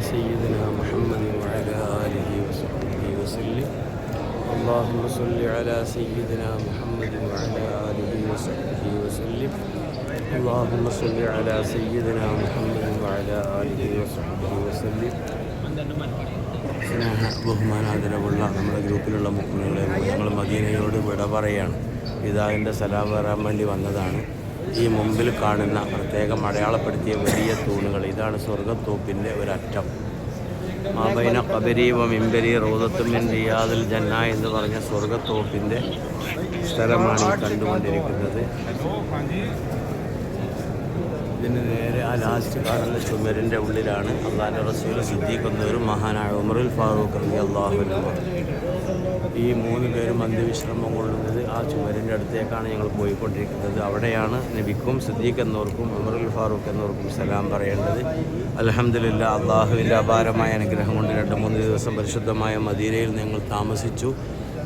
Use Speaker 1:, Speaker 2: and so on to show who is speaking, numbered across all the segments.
Speaker 1: سيدنا محمد وعلى آله وصحبه وسلم اللهم صل على سيدنا محمد وعلى آله وصحبه وسلم اللهم صل على سيدنا محمد وعلى آله وصحبه وسلم സ്നേഹ ബഹുമാനാദരവുള്ള നമ്മുടെ ഗ്രൂപ്പിലുള്ള മുക്കുകളെ ഞങ്ങൾ മദീനയോട് വിട പറയാണ് പിതാവിൻ്റെ സലാം വരാൻ വേണ്ടി വന്നതാണ് ഈ മുമ്പിൽ കാണുന്ന പ്രത്യേകം അടയാളപ്പെടുത്തിയ വലിയ തൂണുകൾ. ഇതാണ് സ്വർഗത്തോപ്പിന്റെ ഒരറ്റം. മാബൈന കബരീവം ഇമ്പരി റോദത്തുമിൻ റിയാദുൽ ജന്ന എന്ന് പറഞ്ഞ സ്വർഗത്തോപ്പിന്റെ സ്ഥലമാണ് കണ്ടുകൊണ്ടിരിക്കുന്നത്. ഇതിന് നേരെ ആ ലാസ്റ്റ് കാണുന്ന ചുമരിന്റെ ഉള്ളിലാണ് അള്ളാഹിന്റെ റസൂൽ സിദ്ദീഖെന്നവരും മഹാനായ ഉമറുൽ ഫാറൂഖ് അള്ളാഹുവിനുമാണ് ഈ മൂന്ന് പേരും അന്ത്യവിശ്രമം കൊള്ളുന്നത് ആ ചുമരിന്റെ അടുത്തേക്കാണ് ഞങ്ങൾ പോയിക്കൊണ്ടിരിക്കുന്നത്. അവിടെയാണ് നബിക്കും സിദ്ദീഖ് എന്നവർക്കും ഉമറുൽ ഫാറൂഖ് എന്നവർക്കും സലാം പറയേണ്ടത്. അലഹമ്മദില്ല അള്ളാഹുവിന്റെ അപാരമായ അനുഗ്രഹം കൊണ്ട് രണ്ട് മൂന്ന് ദിവസം പരിശുദ്ധമായ മദീനയിൽ ഞങ്ങൾ താമസിച്ചു.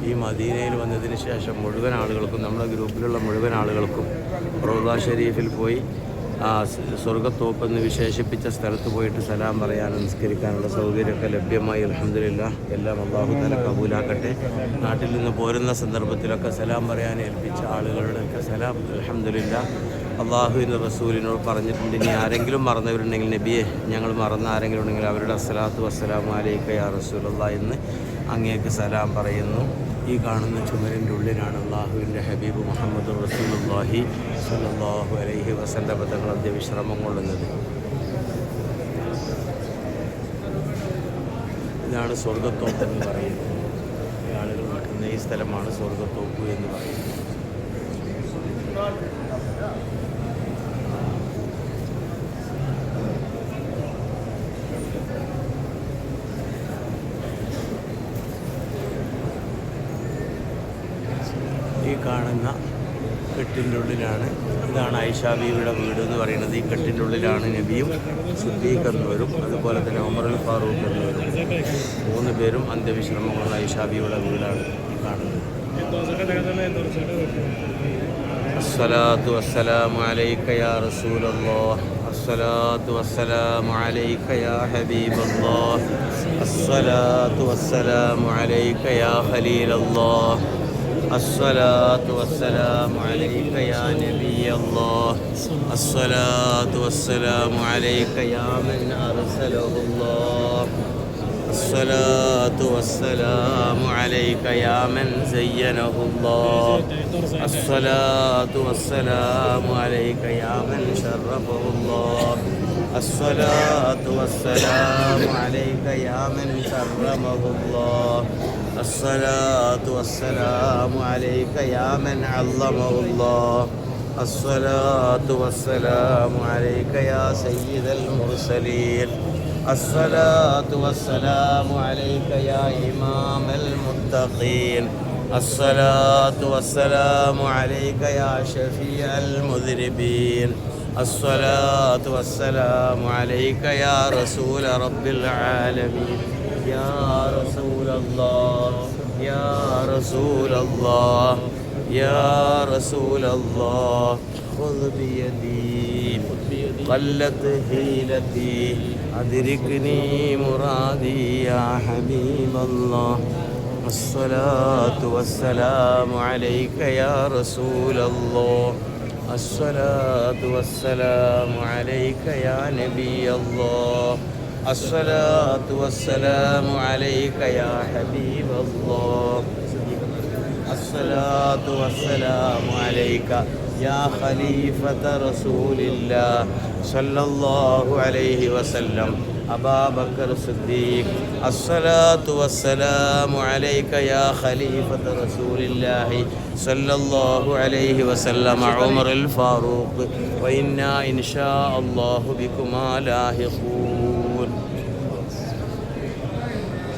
Speaker 1: ഈ മദീനയിൽ വന്നതിന് ശേഷം മുഴുവൻ ആളുകൾക്കും നമ്മുടെ ഗ്രൂപ്പിലുള്ള മുഴുവൻ ആളുകൾക്കും റോദ ഷെരീഫിൽ പോയി സ്വർഗത്തോപ്പ് എന്ന് വിശേഷിപ്പിച്ച സ്ഥലത്ത് പോയിട്ട് സലാം പറയാൻ നിസ്കരിക്കാനുള്ള സൗകര്യമൊക്കെ ലഭ്യമായി. അലഹമില്ല എല്ലാം അള്ളാഹു തല കബൂലാക്കട്ടെ. നാട്ടിൽ നിന്ന് പോരുന്ന സന്ദർഭത്തിലൊക്കെ സലാം പറയാൻ ഏൽപ്പിച്ച ആളുകളുടെയൊക്കെ സലാം അലഹമില്ല അള്ളാഹുവിന്റെ റസൂലിനോട് പറഞ്ഞിട്ടുണ്ട് ഇനി ആരെങ്കിലും മറന്നവരുണ്ടെങ്കിൽ നബിയെ ഞങ്ങൾ മറന്ന ആരെങ്കിലും ഉണ്ടെങ്കിൽ അവരുടെ അസ്സലാത്തു വസ്സലാം അലൈക്ക യാ റസൂലുള്ള എന്ന് അങ്ങേക്ക് സലാം പറയുന്നു. ഈ കാണുന്ന ചുമരിന്റെ ഉള്ളിലാണ് അള്ളാഹുവിന്റെ ഹബീബ് മുഹമ്മദ് റസൂലുല്ലാഹി സല്ലാഹു അലൈഹി വസല്ല ബന്ധങ്ങൾ അന്ത്യവിശ്രമം കൊള്ളുന്നത്. ഇതാണ് സ്വർഗത്തോപ്പ് എന്ന് പറയുന്നത്. ആളുകൾ നിൽക്കുന്ന ഈ സ്ഥലമാണ് സ്വർഗത്തോപ്പ് എന്ന് പറയുന്നത് ഈ കാണുന്ന കെട്ടിന്റെ ഉള്ളിലാണ്. ഇതാണ് ഐഷാ ബീവിയുടെ വീട് എന്ന് പറയുന്നത്. ഈ കെട്ടിന്റെ ഉള്ളിലാണ് നബിയും സിദ്ദീഖ് എന്നവരും അതുപോലെ തന്നെ ഒമറുൽ ഫാറൂഖ് എന്നവരും മൂന്ന് പേരും അന്ത്യവിശ്രമങ്ങളുള്ള ഐഷാ ബീവിയുടെ വീടാണ് കാണുന്നത്. അസ്സലാത്തു വസ്സലാമു അലൈക യാ റസൂലല്ലാഹ്. അസ്സലാത്തു വസ്സലാമു അലൈക യാ ഹബീബല്ലാഹ്. അസ്സലാത്തു വസ്സലാമു അലൈക യാ ഖലീലല്ലാഹ്. الصلاة والسلام عليك يا نبي الله. الصلاة والسلام عليك يا من أرسله الله. الصلاة والسلام عليك يا من زينه الله. الصلاة والسلام عليك يا من شرفه الله. الصلاة والسلام عليك يا من كرمه الله. الصلاة والسلام عليك يا من علمه الله الصلاة والسلام عليك يا سيد المرسلين الصلاة والسلام عليك يا إمام المتقين الصلاة والسلام عليك يا شفيع المذنبين الصلاة والسلام عليك يا رسول رب العالمين يا رسول الله يا رسول الله يا رسول الله خذ بيدي قلت حيلتي أدركني مرادي يا حبيب الله الصلاة والسلام عليك يا رسول الله الصلاة والسلام عليك يا نبي الله الصلاة والسلام عليك يا حبيب الله الصلاة والسلام عليك يا خليفة رسول الله صلى الله عليه وسلم أبا بكر الصديق الصلاة والسلام عليك يا خليفة رسول الله صلى الله عليه وسلم عمر الفاروق وإنا إن شاء الله بكما لاحقون